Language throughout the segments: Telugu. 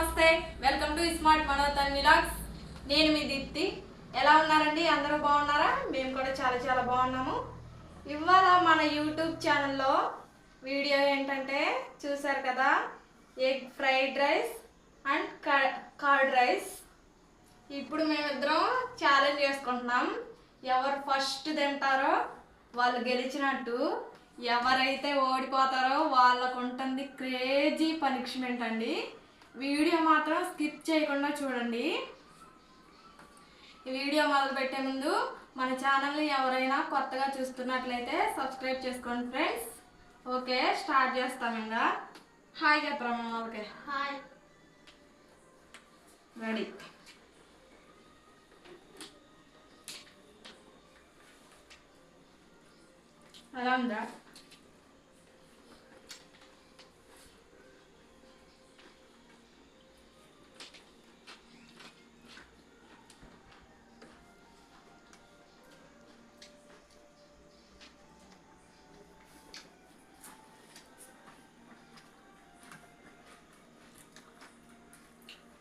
నమస్తే. వెల్కమ్ టు స్మార్ట్ మనోతన్ విలాగ్స్ నేను మీ దీప్తి. ఎలా ఉన్నారండి? అందరూ బాగున్నారా? మేము కూడా చాలా చాలా బాగున్నాము. ఇవాళ మన యూట్యూబ్ ఛానల్లో వీడియో ఏంటంటే చూసారు కదా? Egg fried rice and curd rice ఇప్పుడు మేమిద్దరం ఛాలెంజ్ చేసుకుంటున్నాం. ఎవరు ఫస్ట్ తింటారో వాళ్ళు గెలిచినట్టు ఎవరైతే ఓడిపోతారో వాళ్ళకు ఉంటుంది క్రేజీ పనిష్మెంట్ అండి. వీడియో మాత్రం స్కిప్ చేయకుండా చూడండి. ఈ వీడియో మొదలు పెట్టే ముందు మన ఛానల్ని ఎవరైనా కొత్తగా చూస్తున్నట్లయితే సబ్స్క్రైబ్ చేసుకోండి ఫ్రెండ్స్. ఓకే స్టార్ట్ చేస్తాం ఇంకా. హాయ్ చెప్పరా ఓకే. హాయ్ రెడీ ఎలా ఉందా?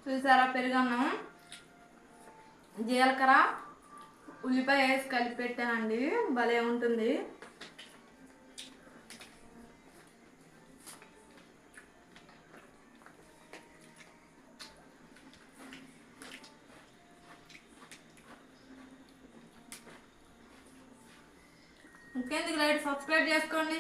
చూసారా? పెరుగన్నం జీలకర్ర ఉల్లిపాయ వేసి కలిపి పెట్టానండి. భలే ఉంటుంది. ఇంకెందుకు లైట్? సబ్స్క్రైబ్ చేసుకోండి.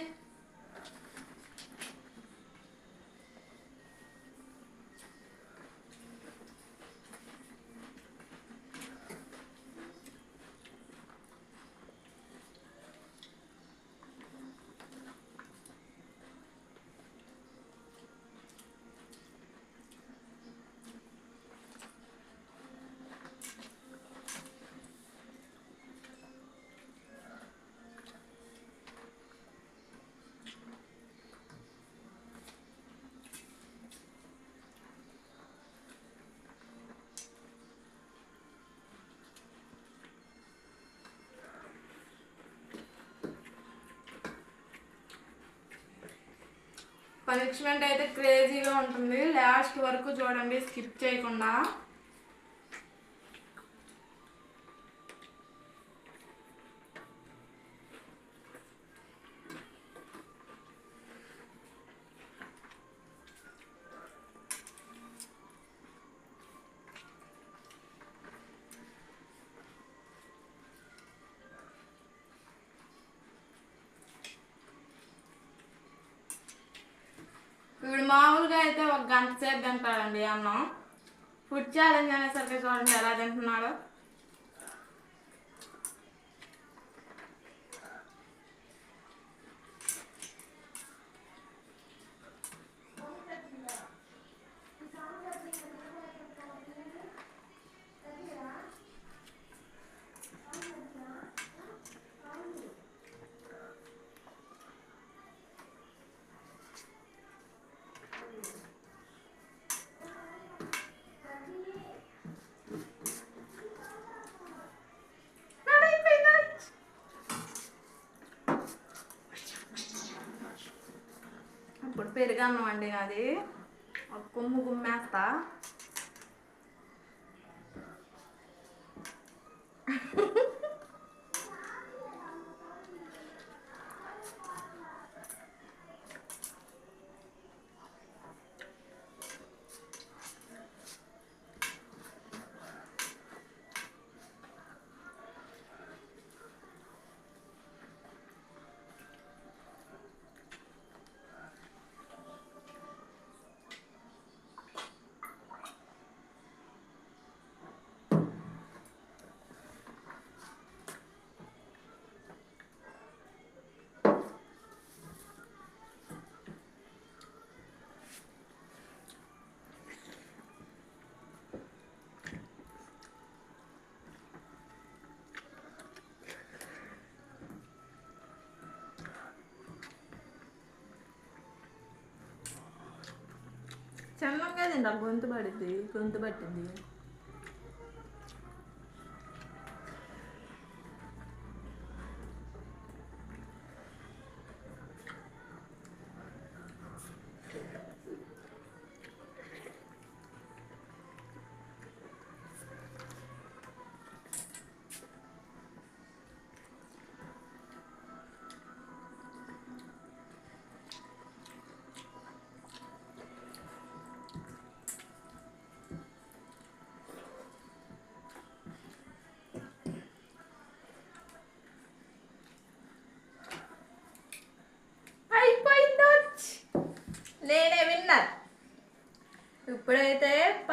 పనిష్మెంట్ అయితే క్రేజీగా ఉంటుంది. లాస్ట్ వరకు చూడండి స్కిప్ చేయకుండా. మామూలుగా అయితే ఒక గంట సేపు తింటాడండి అన్నం. ఫుడ్ ఛాలెంజ్ అనేసరికి చూడండి ఎలా తింటున్నాడో. ఇప్పుడు పెరుగన్నం అండి నాది. ఒక గుమ్మేస్తా. చల్లంగా తింటా గొంతు పడింది గొంతు పట్టింది.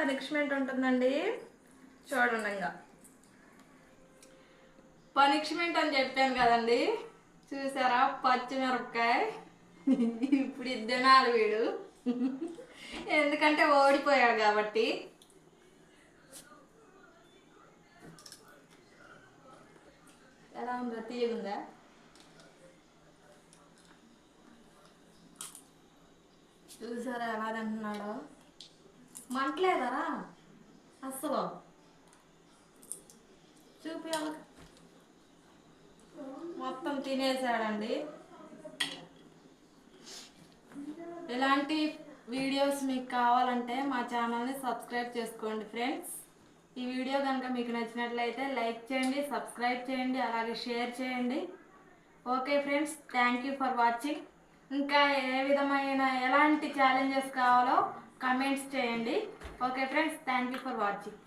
పనిష్మెంట్ ఉంటుందండి. చూడండిగా పనిష్మెంట్ అని చెప్పాను కదండి. చూసారా? పచ్చిమిరపకాయ. ఇప్పుడు ఇద్దనాలు వీడు. ఎందుకంటే ఓడిపోయాడు కాబట్టి. ఎలా ఉందా తీయగుందా? చూసారా ఎలా తింటున్నాడో? మంటలేదరా? అస్సలు. చూపి మొత్తం తినేసాడండి. ఇలాంటి వీడియోస్ మీకు కావాలంటే మా ఛానల్ని సబ్స్క్రైబ్ చేసుకోండి ఫ్రెండ్స్. ఈ వీడియో కనుక మీకు నచ్చినట్లయితే లైక్ చేయండి సబ్స్క్రైబ్ చేయండి అలాగే షేర్ చేయండి. Okay friends thank you for watching. ఇంకా ఏ విధమైన ఎలాంటి ఛాలెంజెస్ కావాలో కమెంట్స్ చేయండి. Okay friends thank you for watching